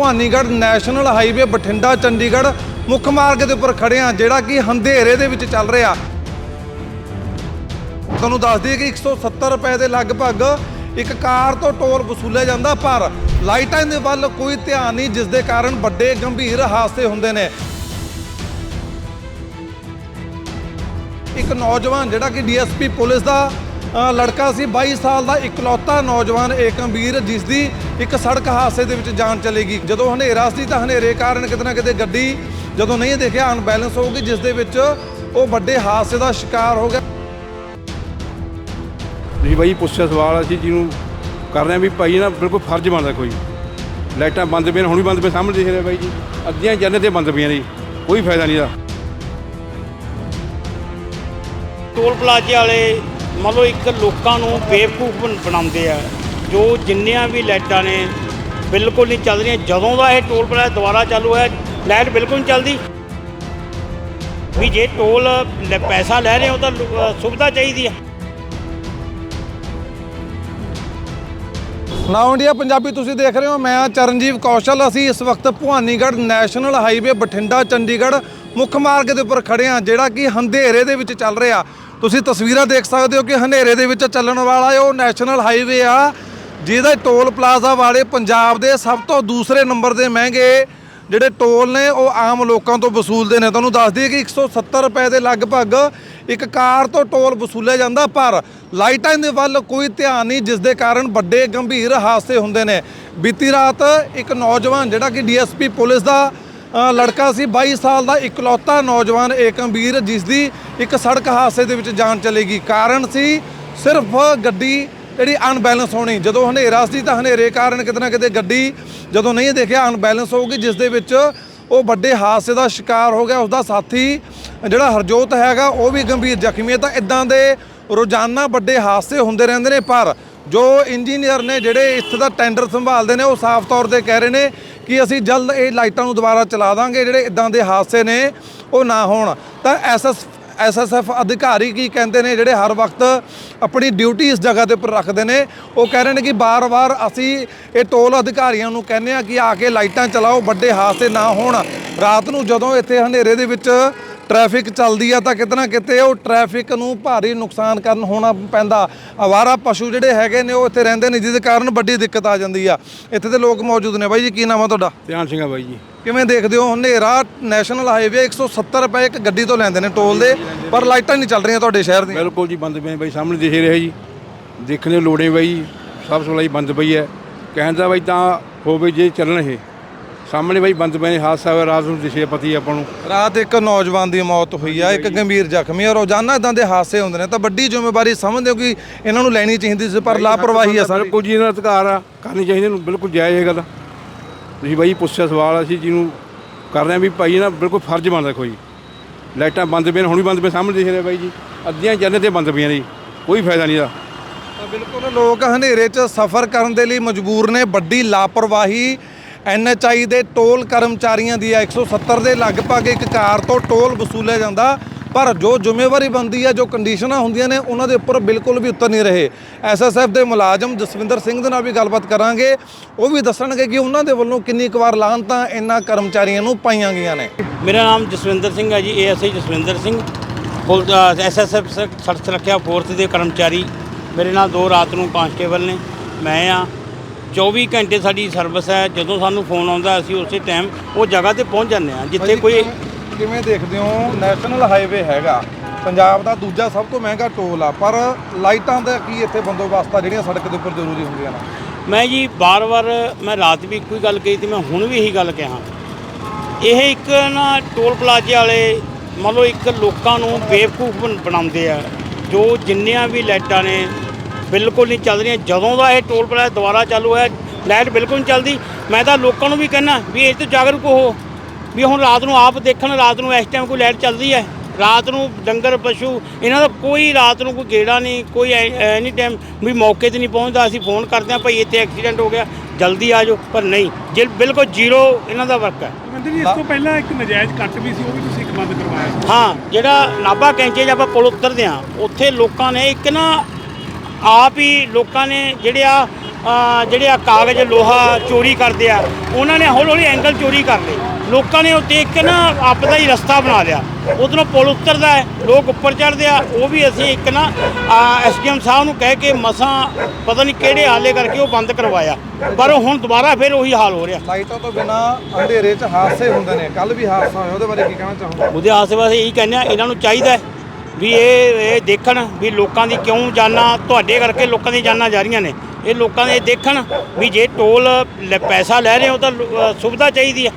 Bhawanigarh national highway Bathinda, Chandigarh ਮੁੱਖ ਮਾਰਗ ਦੇ ਉੱਪਰ ਖੜੇ ਹਾਂ, ਜਿਹੜਾ ਕਿ ਹੰਧੇਰੇ ਦੇ ਵਿੱਚ ਚੱਲ ਰਿਹਾ। ਤੁਹਾਨੂੰ ਦੱਸ ਦਈਏ ਕਿ 170 ਰੁਪਏ ਦੇ ਲਗਭਗ ਇੱਕ ਕਾਰ ਤੋਂ ਟੋਲ ਵਸੂਲਿਆ ਜਾਂਦਾ, ਪਰ ਲਾਈਟਾਂ ਦੇ ਵੱਲ ਕੋਈ ਧਿਆਨ ਨਹੀਂ, ਜਿਸ ਦੇ ਕਾਰਨ ਵੱਡੇ ਗੰਭੀਰ ਹਾਦਸੇ ਹੁੰਦੇ ਨੇ। ਇੱਕ ਨੌਜਵਾਨ, ਜਿਹੜਾ ਕਿ ਡੀਐਸਪੀ ਪੁਲਿਸ ਦਾ ਲੜਕਾ ਸੀ 22 ਸਾਲ ਦਾ ਇਕਲੌਤਾ ਨੌਜਵਾਨ ਏਕਮਵੀਰ ਜਿਸ ਦੀ ਇੱਕ ਸੜਕ ਹਾਦਸੇ ਦੇ ਵਿੱਚ ਜਾਨ ਚਲੇਗੀ ਜਦੋਂ ਹਨੇਰਾ ਸੀ ਤਾਂ ਹਨੇਰੇ ਕਾਰਨ ਕਿਤੇ ਨਾ ਕਿਤੇ ਗੱਡੀ ਜਦੋਂ ਨਹੀਂ ਦੇਖਿਆ ਅਨਬੈਲੈਂਸ ਹੋ ਗਈ ਜਿਸ ਦੇ ਵਿੱਚ ਉਹ ਵੱਡੇ ਹਾਦਸੇ ਦਾ ਸ਼ਿਕਾਰ ਹੋ ਗਿਆ। ਤੁਸੀਂ ਬਾਈ ਪੁੱਛਿਆ ਸਵਾਲ ਅਸੀਂ ਜਿਹਨੂੰ ਕਰ ਰਹੇ ਹਾਂ ਵੀ ਭਾਈ ਨਾ ਬਿਲਕੁਲ ਫਰਜ਼ ਬਣਦਾ ਕੋਈ। ਲਾਈਟਾਂ ਬੰਦ ਪਈਆਂ ਨੇ, ਹੁਣ ਵੀ ਬੰਦ ਪਏ ਸਾਹਮਣੇ ਦਿਖ ਰਿਹਾ ਬਾਈ ਜੀ। ਅੱਧੀਆਂ ਜੰਨੇ ਤੇ ਬੰਦ ਪਈਆਂ ਨੇ ਜੀ ਕੋਈ ਫਾਇਦਾ ਨਹੀਂ ਇਹਦਾ। ਟੋਲ ਪਲਾਜ਼ੇ ਵਾਲੇ ਮੰਨ ਲਓ ਇੱਕ ਲੋਕਾਂ ਨੂੰ ਬੇਵਕੂਫ ਬਣ- ਬਣਾਉਂਦੇ ਆ, ਜੋ ਜਿੰਨੀਆਂ ਵੀ ਲਾਈਟਾਂ ਨੇ, ਬਿਲਕੁਲ ਨਹੀਂ ਚੱਲ ਰਹੀਆਂ। ਜਦੋਂ ਦਾ ਇਹ ਟੋਲ ਪਲਾਜ਼ਾ ਦੁਬਾਰਾ ਚਾਲੂ ਹੈ ਲਾਈਟ ਬਿਲਕੁਲ ਨਹੀਂ ਚੱਲਦੀ। ਵੀ ਜੇ ਟੋਲ ਪੈਸਾ ਲੈ ਰਹੇ ਹੋ ਤਾਂ ਸੁਵਿਧਾ ਚਾਹੀਦੀ ਹੈ ਨਾਓ ਇੰਡੀਆ ਪੰਜਾਬੀ, ਤੁਸੀਂ ਦੇਖ ਰਹੇ ਹੋ, ਮੈਂ ਚਰਨਜੀਵ ਕੌਸ਼ਲ। ਅਸੀਂ ਇਸ ਵਕਤ ਭਵਾਨੀਗੜ੍ਹ ਨੈਸ਼ਨਲ ਹਾਈਵੇ ਬਠਿੰਡਾ, ਚੰਡੀਗੜ੍ਹ ਮੁੱਖ ਮਾਰਗ ਦੇ ਉੱਪਰ ਖੜੇ ਹਾਂ, ਜਿਹੜਾ ਕਿ ਹੰਧੇਰੇ ਦੇ ਵਿੱਚ ਚੱਲ ਰਿਹਾ। ਤੁਸੀਂ ਤਸਵੀਰਾਂ ਦੇਖ ਸਕਦੇ ਹੋ ਕਿ ਹਨੇਰੇ ਦੇ ਵਿੱਚ ਚੱਲਣ ਵਾਲਾ ਉਹ ਨੈਸ਼ਨਲ ਹਾਈਵੇ ਆ, ਜਿਹਦਾ ਟੋਲ ਪਲਾਜ਼ਾ ਵਾਲੇ ਪੰਜਾਬ ਦੇ ਸਭ ਤੋਂ ਦੂਸਰੇ ਨੰਬਰ ਦੇ ਮਹਿੰਗੇ ਜਿਹੜੇ ਟੋਲ ਨੇ, ਉਹ ਆਮ ਲੋਕਾਂ ਤੋਂ ਵਸੂਲਦੇ ਨੇ। ਤੁਹਾਨੂੰ ਦੱਸ ਦਈਏ ਕਿ 170 ਰੁਪਏ ਦੇ ਲਗਭਗ ਇੱਕ ਕਾਰ ਤੋਂ ਟੋਲ ਵਸੂਲਿਆ ਜਾਂਦਾ, ਪਰ ਲਾਈਟਾਂ ਦੇ ਵੱਲ ਕੋਈ ਧਿਆਨ ਨਹੀਂ, ਜਿਸ ਦੇ ਕਾਰਨ ਵੱਡੇ ਗੰਭੀਰ ਹਾਦਸੇ ਹੁੰਦੇ ਨੇ। ਬੀਤੀ ਰਾਤ ਇੱਕ ਨੌਜਵਾਨ, ਜਿਹੜਾ ਕਿ ਡੀਐਸਪੀ ਪੁਲਿਸ ਦਾ ਲੜਕਾ ਸੀ 22 ਸਾਲ ਦਾ ਇਕਲੌਤਾ ਨੌਜਵਾਨ ਏਕਮਵੀਰ ਜਿਸ ਦੀ ਇੱਕ ਸੜਕ ਹਾਦਸੇ ਦੇ ਵਿੱਚ ਜਾਨ ਚਲੇਗੀ ਕਾਰਨ ਸੀ ਸਿਰਫ ਗੱਡੀ ਜਿਹੜੀ ਅਨਬੈਲੈਂਸ ਹੋਣੀ। ਜਦੋਂ ਹਨੇਰਾ ਸੀ ਤਾਂ ਹਨੇਰੇ ਕਾਰਨ ਕਿਤੇ ਨਾ ਕਿਤੇ ਗੱਡੀ ਜਦੋਂ ਨਹੀਂ ਦੇਖਿਆ ਅਨਬੈਲੈਂਸ ਹੋ ਗਈ ਜਿਸ ਦੇ ਵਿੱਚ ਉਹ ਵੱਡੇ ਹਾਦਸੇ ਦਾ ਸ਼ਿਕਾਰ ਹੋ ਗਿਆ। ਉਸ ਦਾ ਸਾਥੀ ਜਿਹੜਾ ਹਰਜੋਤ ਹੈਗਾ, ਉਹ ਵੀ ਗੰਭੀਰ ਜ਼ਖਮੀ ਹੈ। ਤਾਂ ਇਦਾਂ ਦੇ ਰੋਜ਼ਾਨਾ ਵੱਡੇ ਹਾਦਸੇ ਹੁੰਦੇ ਰਹਿੰਦੇ ਨੇ, ਪਰ ਜੋ ਇੰਜੀਨੀਅਰ ਨੇ ਜਿਹੜੇ ਇੱਥੇ ਦਾ ਟੈਂਡਰ ਸੰਭਾਲਦੇ ਨੇ, ਉਹ ਸਾਫ਼ ਤੌਰ ਤੇ ਕਹਿ ਰਹੇ ਨੇ ਕਿ ਅਸੀਂ ਜਲਦ ਇਹ ਲਾਈਟਾਂ ਨੂੰ ਦੁਬਾਰਾ ਚਲਾ ਦਾਂਗੇ, ਜਿਹੜੇ ਇਦਾਂ ਦੇ ਹਾਦਸੇ ਨੇ, ਉਹ ਨਾ ਹੋਣ। ਤਾਂ ਐਸਐਸ, ਐਸਐਸਐਫ ਅਧਿਕਾਰੀ ਕੀ ਕਹਿੰਦੇ ਨੇ, ਜਿਹੜੇ ਹਰ ਵਕਤ ਆਪਣੀ ਡਿਊਟੀ ਇਸ ਜਗ੍ਹਾ ਦੇ ਉੱਪਰ ਰੱਖਦੇ ਨੇ, ਉਹ ਕਹਿ ਰਹੇ ਨੇ ਕਿ ਬਾਰ-ਬਾਰ ਅਸੀਂ ਇਹ ਟੋਲ ਅਧਿਕਾਰੀਆਂ ਨੂੰ ਕਹਿੰਦੇ ਆ ਕਿ ਆ ਕੇ ਲਾਈਟਾਂ ਚਲਾਓ, ਵੱਡੇ ਹਾਦਸੇ ਨਾ ਹੋਣ। ਰਾਤ ਨੂੰ ਜਦੋਂ ਇੱਥੇ ਹਨੇਰੇ ਦੇ ਵਿੱਚ ਟ੍ਰੈਫਿਕ ਚੱਲਦੀ ਆ ਤਾਂ ਕਿਤੇ ਨਾ ਕਿਤੇ ਉਹ ਟ੍ਰੈਫਿਕ ਨੂੰ ਭਾਰੀ ਨੁਕਸਾਨ ਕਰਨ ਹੋਣਾ ਪੈਂਦਾ। ਆਵਾਰਾ ਪਸ਼ੂ ਜਿਹੜੇ ਹੈਗੇ ਨੇ ਉਹ ਇੱਥੇ ਰਹਿੰਦੇ ਨੇ ਜਿਹਦੇ ਕਾਰਨ ਵੱਡੀ ਦਿੱਕਤ ਆ ਜਾਂਦੀ ਆ। ਇੱਥੇ ਦੇ ਲੋਕ ਮੌਜੂਦ ਨੇ। ਬਾਈ ਜੀ ਕੀ ਨਾਮ ਆ ਤੁਹਾਡਾ? ਧਿਆਨ ਸਿੰਘਾ ਬਾਈ ਜੀ। ਕਿਵੇਂ ਦੇਖਦੇ ਹੋ? ਹਨੇਰਾ ਨੈਸ਼ਨਲ ਹਾਈਵੇ 170 ਰੁਪਏ ਇੱਕ ਗੱਡੀ ਤੋਂ ਲੈਂਦੇ ਨੇ ਟੋਲ ਦੇ ਪਰ ਲਾਈਟਾਂ ਨਹੀਂ ਚੱਲ ਰਹੀਆਂ ਤੁਹਾਡੇ ਸ਼ਹਿਰ ਦੀਆਂ। ਬਿਲਕੁਲ ਜੀ ਬੰਦ ਪਏ ਬਾਈ ਸਾਹਮਣੇ ਦਿਖ ਰਿਹਾ ਜੀ। ਦੇਖਣ ਲੋੜੇ ਬਾਈ ਸਭ ਸੁਲਾਈ ਬੰਦ ਪਈ ਹੈ। ਕਹਿਣ ਦਾ ਬਾਈ ਤਾਂ ਹੋਵੇ ਜੇ ਚੱਲਣ ਇਹ। ਸਾਹਮਣੇ ਬਾਈ ਬੰਦ ਪਏ ਨੇ ਹਾਦਸਾ ਹੋਇਆ ਰਾਤ ਨੂੰ ਦਿਸੇ ਪਤੀ ਆਪਾਂ ਨੂੰ। ਰਾਤ ਇੱਕ ਨੌਜਵਾਨ ਦੀ ਮੌਤ ਹੋਈ ਆ ਇੱਕ ਗੰਭੀਰ ਜ਼ਖਮੀ ਆ ਰੋਜ਼ਾਨਾ ਇਦਾਂ ਦੇ ਹਾਦਸੇ ਹੁੰਦੇ ਨੇ ਤਾਂ ਵੱਡੀ ਜ਼ਿੰਮੇਵਾਰੀ ਸਮਝਦੇ ਹੋ ਕਿ ਇਹਨਾਂ ਨੂੰ ਲੈਣੀ ਚਾਹੀਦੀ ਸੀ ਪਰ ਲਾਪਰਵਾਹੀ ਆ ਸਾਰੀ। ਜੀ ਇਹਨਾਂ ਦਾ ਅਧਿਕਾਰ ਆ ਕਰਨੀ ਚਾਹੀਦੀ ਇਹਨੂੰ ਬਿਲਕੁਲ ਜਾਇਜ਼ ਇਹ ਗੱਲ। ਤੁਸੀਂ ਬਾਈ ਪੁੱਛਿਆ ਸਵਾਲ ਅਸੀਂ ਜਿਹਨੂੰ ਕਰ ਰਹੇ ਹਾਂ ਵੀ ਭਾਈ ਨਾ ਬਿਲਕੁਲ ਫਰਜ਼ ਬਣਦਾ ਕੋਈ ਲਾਈਟਾਂ ਬੰਦ ਪਈਆਂ ਨੇ, ਹੁਣ ਵੀ ਬੰਦ ਪਏ ਸਾਹਮਣੇ ਦਿਖ ਰਿਹਾ ਬਾਈ ਜੀ। ਅੱਧੀਆਂ ਜੰਨੇ ਤੇ ਬੰਦ ਪਈਆਂ ਨੇ ਕੋਈ ਫਾਇਦਾ ਨਹੀਂ ਤਾਂ ਬਿਲਕੁਲ ਲੋਕ ਹਨੇਰੇ 'ਚ ਸਫ਼ਰ ਕਰਨ ਦੇ ਲਈ ਮਜਬੂਰ ਨੇ ਵੱਡੀ ਲਾਪਰਵਾਹੀ ਐਨਐਚਆਈ ਦੇ ਟੋਲ ਕਰਮਚਾਰੀਆਂ ਦੀ ਆ 170 ਦੇ ਲਗਭਗ ਇੱਕ ਕਾਰ ਤੋਂ ਟੋਲ ਵਸੂਲਿਆ ਜਾਂਦਾ। ਪਰ ਜੋ ਜ਼ਿੰਮੇਵਾਰੀ ਬੰਦੀ ਹੈ ਜੋ ਕੰਡੀਸ਼ਨਾਂ ਹੁੰਦੀਆਂ ਨੇ, ਉਹਨਾਂ ਦੇ ਉੱਪਰ ਬਿਲਕੁਲ ਵੀ ਉਤਰ ਨਹੀਂ ਰਹੇ। ਐਸਐਸਐਫ ਦੇ ਮੁਲਾਜ਼ਮ ਜਸਵਿੰਦਰ ਸਿੰਘ ਦੇ ਨਾਲ ਵੀ ਗੱਲਬਾਤ ਕਰਾਂਗੇ। ਉਹ ਵੀ ਦੱਸਣਗੇ ਕਿ ਉਹਨਾਂ ਦੇ ਵੱਲੋਂ ਕਿੰਨੀ ਕੁ ਵਾਰ ਲਾਹਨਤਾਂ ਇਹਨਾਂ ਕਰਮਚਾਰੀਆਂ ਨੂੰ ਪਾਈਆਂ ਗਈਆਂ ਨੇ। ਮੇਰਾ ਨਾਮ ਜਸਵਿੰਦਰ ਸਿੰਘ ਹੈ ਜੀ, ਏਐਸਆਈ ਜਸਵਿੰਦਰ ਸਿੰਘ। ਐਸਐਸਐਫ ਸੜਕ ਸੁਰੱਖਿਆ ਫੋਰਸ ਦੇ ਕਰਮਚਾਰੀ। ਮੇਰੇ ਨਾਲ ਦੋ ਰਾਤ ਨੂੰ ਕਾਂਸਟੇਬਲ ਨੇ, ਮੈਂ ਆ। 24 ਘੰਟੇ ਸਾਡੀ ਸਰਵਿਸ ਹੈ ਜਦੋਂ ਸਾਨੂੰ ਫੋਨ ਆਉਂਦਾ ਅਸੀਂ ਉਸੇ ਟਾਈਮ ਉਹ ਜਗ੍ਹਾ ਤੇ ਪਹੁੰਚ ਜਾਂਦੇ ਆ ਜਿੱਥੇ ਕੋਈ ਕਿਵੇਂ- ਕਿਵੇਂ ਦੇਖਦੇ ਹੋ? ਨੈਸ਼ਨਲ ਹਾਈਵੇ ਹੈਗਾ। ਪੰਜਾਬ ਦਾ ਦੂਜਾ ਸਭ ਤੋਂ ਮਹਿੰਗਾ ਟੋਲ ਆ ਪਰ ਲਾਈਟਾਂ ਦਾ ਕੀ ਇੱਥੇ ਬੰਦੋਬਸਤ ਆ? ਜਿਹੜੀਆਂ ਸੜਕ ਦੇ ਉੱਪਰ ਜ਼ਰੂਰੀ ਹੁੰਦੀਆਂ ਨੇ। ਮੈਂ ਜੀ ਬਾਰ-ਬਾਰ ਮੈਂ ਰਾਤ ਵੀ ਇੱਕੋ ਹੀ ਗੱਲ ਕਹੀ ਤੇ ਮੈਂ ਹੁਣ ਵੀ ਇਹੀ ਗੱਲ ਕਹਾਂ। ਇਹ ਇੱਕ ਨਾ ਟੋਲ ਪਲਾਜ਼ੇ ਵਾਲੇ ਮੰਨ ਲਓ ਇੱਕ ਲੋਕਾਂ ਨੂੰ ਬੇਵਕੂਫ ਬਣ- ਬਣਾਉਂਦੇ ਆ ਜੋ ਜਿੰਨੀਆਂ ਵੀ ਲਾਈਟਾਂ ਨੇ ਬਿਲਕੁਲ ਨਹੀਂ ਚੱਲ ਰਹੀਆਂ। ਜਦੋਂ ਦਾ ਇਹ ਟੋਲ ਪਲਾਜ਼ਾ ਦੁਬਾਰਾ ਚਾਲੂ ਹੋਇਆ ਲਾਈਟ ਬਿਲਕੁਲ ਨਹੀਂ ਚੱਲਦੀ। ਮੈਂ ਤਾਂ ਲੋਕਾਂ ਨੂੰ ਵੀ ਕਹਿਣਾ ਵੀ ਇਹ ਤੋਂ ਜਾਗਰੂਕ ਹੋ। ਵੀ ਹੁਣ ਰਾਤ ਨੂੰ ਆਪ ਦੇਖਣ ਰਾਤ ਨੂੰ ਇਸ ਟਾਈਮ ਕੋਈ ਲਾਈਟ ਚੱਲਦੀ ਹੈ। ਰਾਤ ਨੂੰ ਡੰਗਰ ਪਸ਼ੂ ਇਹਨਾਂ ਦਾ ਕੋਈ ਰਾਤ ਨੂੰ ਕੋਈ ਗੇੜਾ ਨਹੀਂ ਕੋਈ ਐਨੀ ਟਾਈਮ ਵੀ ਮੌਕੇ ਤੇ ਨਹੀਂ ਪਹੁੰਚਦਾ। ਅਸੀਂ ਫੋਨ ਕਰਦੇ ਹਾਂ ਭਾਈ ਇੱਥੇ ਐਕਸੀਡੈਂਟ ਹੋ ਗਿਆ ਜਲਦੀ ਆ ਜਾਓ। ਪਰ ਨਹੀਂ ਜੇ ਬਿਲਕੁਲ ਜ਼ੀਰੋ ਇਹਨਾਂ ਦਾ ਵਰਕ ਹੈ। ਕਹਿੰਦੇ ਜੀ ਇਸ ਤੋਂ ਪਹਿਲਾਂ ਇੱਕ ਨਜਾਇਜ਼ ਕੱਟ ਵੀ ਸੀ ਉਹ ਵੀ ਤੁਸੀਂ ਇੱਕ ਬੰਦ ਕਰਵਾਇਆ ਹਾਂ ਜਿਹੜਾ ਨਾਭਾ ਕੈਂਚੇ 'ਚ ਆਪਾਂ ਪੁਲ ਉਤਰਦੇ ਆ ਉੱਥੇ ਲੋਕਾਂ ਨੇ ਇੱਕ ਨਾ ਆਪ ਹੀ ਲੋਕਾਂ ਨੇ ਜਿਹੜੇ ਆ ਜਿਹੜੇ ਆ ਕਾਗਜ਼ ਲੋਹਾ ਚੋਰੀ ਕਰਦੇ ਆ ਉਹਨਾਂ ਨੇ ਹੌਲੀ ਹੌਲੀ ਐਂਗਲ ਚੋਰੀ ਕਰ ਲਏ। ਲੋਕਾਂ ਨੇ ਉਹ ਦੇਖ ਕੇ ਨਾ ਆਪਦਾ ਹੀ ਰਸਤਾ ਬਣਾ ਲਿਆ। ਉਧਰੋਂ ਪੁਲ ਉਤਰਦਾ ਹੈ ਲੋਕ ਉੱਪਰ ਚੜ੍ਹਦੇ ਆ ਉਹ ਵੀ ਅਸੀਂ ਇੱਕ ਨਾ ਐਸਡੀਐਮ ਸਾਹਿਬ ਨੂੰ ਕਹਿ ਕੇ ਮਸਾਂ ਪਤਾ ਨਹੀਂ ਕਿਹੜੇ ਹਾਲੇ ਕਰਕੇ ਉਹ ਬੰਦ ਕਰਵਾਇਆ। ਪਰ ਹੁਣ ਦੁਬਾਰਾ ਫਿਰ ਉਹੀ ਹਾਲ ਹੋ ਰਿਹਾ। ਲਾਈਟਾਂ ਤੋਂ ਬਿਨਾ ਅੰਧੇਰੇ 'ਚ ਹਾਦਸੇ ਹੁੰਦੇ ਨੇ। ਕੱਲ ਵੀ ਹਾਦਸਾ ਹੋਇਆ ਉਹਦੇ ਬਾਰੇ ਕੀ ਕਹਿਣਾ ਚਾਹੋਗੇ? ਉਹਦੇ ਆਸ-ਪਾਸੇ ਇਹੀ ਕਹਿੰਦੇ ਆ ਇਹਨਾਂ ਨੂੰ ਚਾਹੀਦਾ ਵੀ ਇਹ ਇਹ ਦੇਖਣ ਵੀ ਲੋਕਾਂ ਦੀ ਕਿਉਂ ਜਾਨਾਂ ਤੁਹਾਡੇ ਕਰਕੇ ਲੋਕਾਂ ਦੀ ਜਾਨਾਂ ਜਾ ਰਹੀਆਂ ਨੇ। ਇਹ ਲੋਕਾਂ ਦੇ ਦੇਖਣ ਵੀ ਜੇ ਟੋਲ ਲੈ- ਪੈਸਾ ਲੈ ਰਹੇ ਹੋ ਤਾਂ ਲੋ- ਅ, ਸੁਵਿਧਾ ਚਾਹੀਦੀ ਹੈ